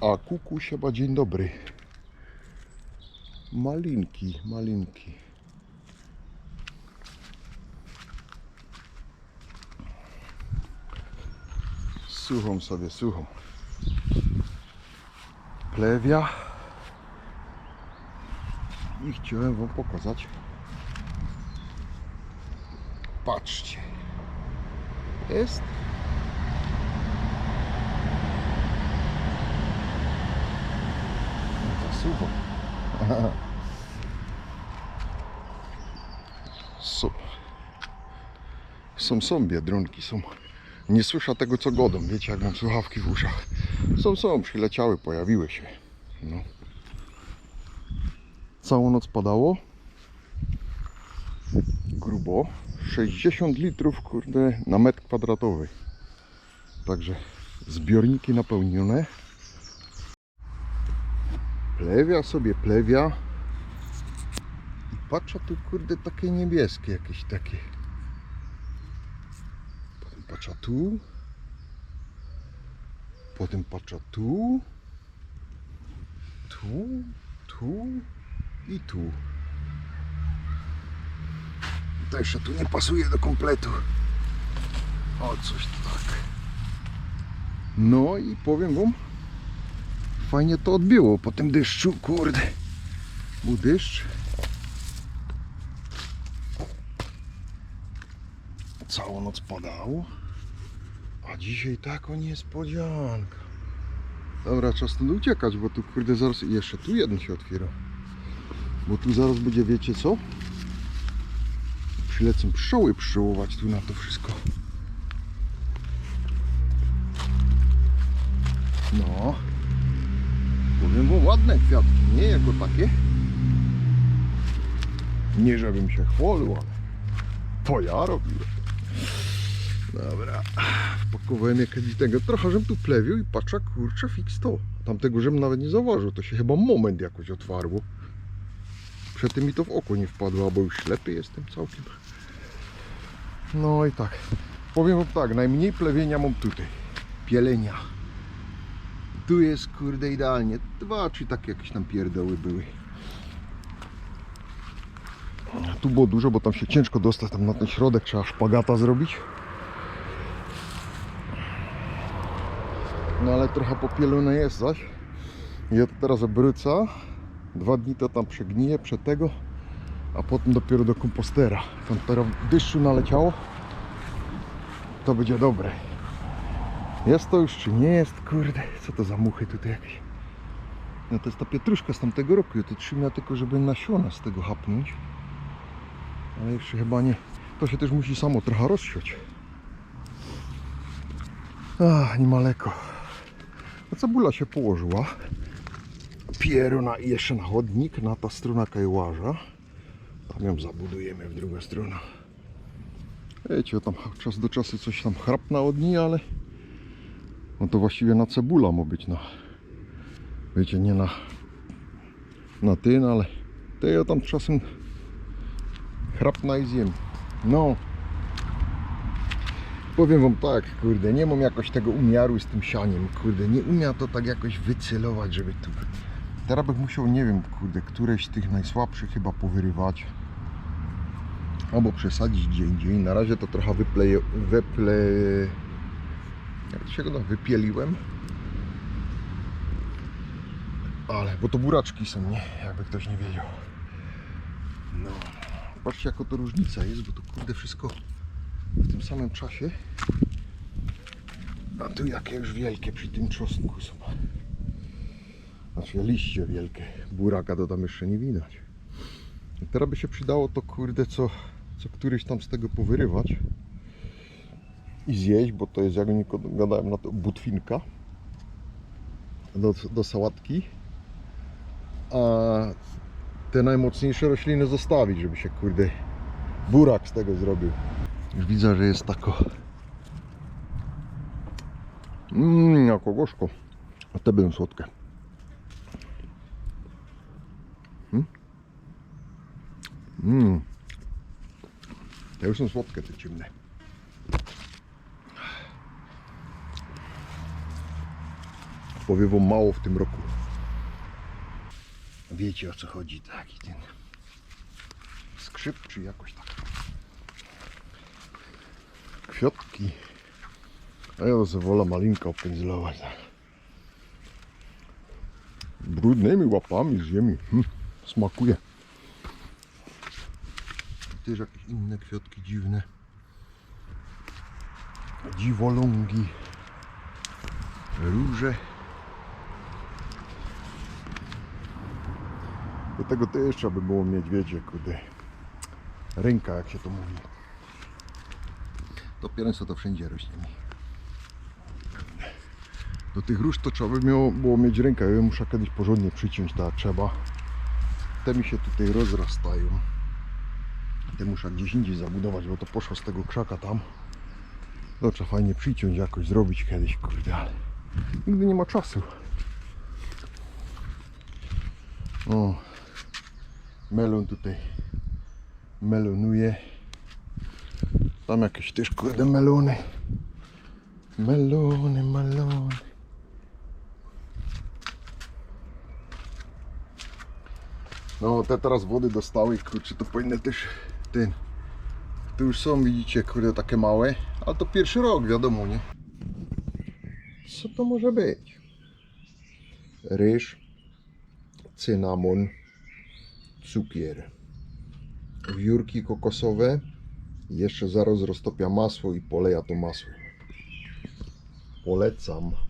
A kuku sieba dzień dobry. Malinki, malinki. Suchą sobie, suchą. Plewia. I chciałem wam pokazać. Patrzcie. Jest Sucho. Są, są, są biedronki, są. Nie słyszę tego co godą, wiecie jak mam słuchawki w uszach. Są, są, przyleciały, pojawiły się. No. Całą noc padało. Grubo. 60 litrów, kurde, na metr kwadratowy. Także zbiorniki napełnione. Plewia sobie, plewia. I patrzę tu, kurde, takie niebieskie jakieś takie. Potem patrzę tu. Potem patrzę tu. Tu, tu i tu. To jeszcze tu nie pasuje do kompletu. O, coś tak. No i powiem wam, fajnie to odbiło po tym deszczu, kurde. Był deszcz. Całą noc padało. A dzisiaj taką niespodzianka. Dobra, czas stąd uciekać, bo tu kurde zaraz... Jeszcze tu jeden się otwiera. Bo tu zaraz będzie, wiecie co? Przylecą pszczoły pszczołować tu na to wszystko. No. Powiem wam, ładne kwiatki, nie jako takie. Nie żebym się chwalił, ale to ja robiłem. Dobra, wpakowałem jakiegoś tego. Trochę żem tu plewił i patrzę, kurczę, fix to. Tamtego żem nawet nie zauważył, to się chyba moment jakoś otwarło. Przedtem mi to w oko nie wpadło, bo już ślepy jestem całkiem. No i tak. Powiem wam tak, najmniej plewienia mam tutaj. Pielenia. Tu jest kurde idealnie. Dwa, trzy takie jakieś tam pierdoły były. Tu było dużo, bo tam się ciężko dostać tam na ten środek, trzeba szpagata zrobić. No ale trochę popielone jest zaś. Ja to teraz obryca. Dwa dni to tam przegnije przed tego, a potem dopiero do kompostera. Tam teraz deszczu naleciało. To będzie dobre. Jest to już czy nie jest? Kurde, co to za muchy tutaj jakieś? No to jest ta pietruszka z tamtego roku. Ja to trzymia tylko, żeby nasiona z tego hapnąć. Ale jeszcze chyba nie. To się też musi samo trochę rozsiąść. Ach, nie maleko. A cebula się położyła. Pieruna i jeszcze na chodnik, na ta strona kajłaża. Tam ją zabudujemy w drugą stronę. Wiecie, tam czas do czasu coś tam chrapna od niej, ale no to właściwie na cebula ma być na wiecie, nie na na tyn, ale to ja tam czasem chrapna i zjem. No powiem wam tak, kurde, nie mam jakoś tego umiaru z tym sianiem, kurde, nie umia to tak jakoś wycelować, żeby tu teraz bych musiał, nie wiem, kurde, któreś z tych najsłabszych chyba powyrywać albo przesadzić gdzie indziej. Na razie to trochę wypleje, wyple... Jak się go da? Wypieliłem. Ale, bo to buraczki są, nie? Jakby ktoś nie wiedział. No. Patrzcie jaka to różnica jest, bo to kurde wszystko w tym samym czasie. A tu jakie już wielkie przy tym czosnku są. Znaczy liście wielkie. Buraka to tam jeszcze nie widać. I teraz by się przydało to kurde co, co któryś tam z tego powyrywać i zjeść, bo to jest jak oni gadają na to butwinka do, do sałatki. A te najmocniejsze rośliny zostawić, żeby się kurde burak z tego zrobił. Już widzę, że jest tako. Mmm, jako gorzko. A te będą słodkie. Mmm. Te już są słodkie, te ciemne. Powiewo mało w tym roku. Wiecie o co chodzi, taki ten skrzyp czy jakoś tak. Kwiatki. A ja wolę malinka opędzlować. Tak. Brudnymi łapami z ziemi. Hm, smakuje. Też jakieś inne kwiatki dziwne. Dziwolągi. Róże. Do tego też trzeba by było mieć, wiecie, kurde, ręka, jak się to mówi. To pierwsze to wszędzie rośnie mi. Do tych róż to trzeba by miało, było mieć rękę. Ja muszę kiedyś porządnie przyciąć, tak trzeba. Te mi się tutaj rozrastają. Te muszę gdzieś indziej zabudować, bo to poszło z tego krzaka tam. To trzeba fajnie przyciąć, jakoś zrobić kiedyś, kurde, ale nigdy nie ma czasu. O, melon tutaj melonuje. Tam jakieś też kurde melony. Melony, melony. No te teraz wody dostały, kurczę, to powinny też ten. Tu już są, widzicie, kurde, takie małe, ale to pierwszy rok, wiadomo, nie? Co to może być? Ryż, cynamon, cukier, wiórki kokosowe. Jeszcze zaraz roztopia masło i poleja to masło. Polecam.